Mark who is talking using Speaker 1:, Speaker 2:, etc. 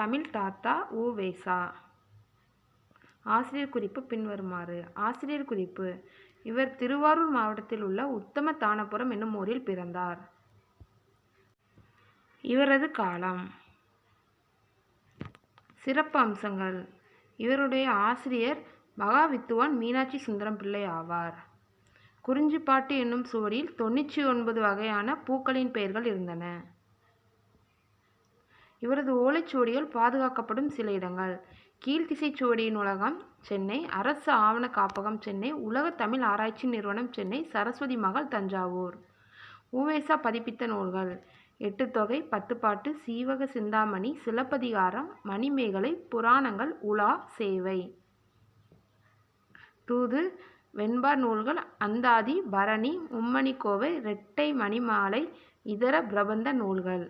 Speaker 1: தமிழ் தாத்தா உவேசா ஆசிரியர் குறிப்பு பின்வருமாறு. ஆசிரியர் குறிப்பு. இவர் திருவாரூர் மாவட்டத்தில் உள்ள உத்தம தானபுரம் என்னும் ஊரில் பிறந்தார். இவரது காலம். சிறப்பு அம்சங்கள். இவருடைய ஆசிரியர் மகாவித்துவான் மீனாட்சி சுந்தரம் பிள்ளை ஆவார். குறிஞ்சிப்பாட்டு என்னும் சுவடியில் தொண்ணூற்றி ஒன்பது வகையான பூக்களின் பெயர்கள் இருந்தன. இவரது ஓலைச்சுவடியால் பாதுகாக்கப்படும் சில இடங்கள். கீழ்த்திசைச் உலகம் சென்னை அரசு ஆவண காப்பகம் சென்னை உலக தமிழ் ஆராய்ச்சி நிறுவனம் சென்னை சரஸ்வதி மகள் தஞ்சாவூர். உவேசா பதிப்பித்த நூல்கள் எட்டுத்தொகை பத்துப்பாட்டு சீவக சிந்தாமணி சிலப்பதிகாரம் மணிமேகலை புராணங்கள் உலா சேவை. தூது வெண்பா நூல்கள் அந்தாதி பரணி மும்மணிக்கோவை இரட்டை மணிமாலை இதர பிரபந்த நூல்கள்.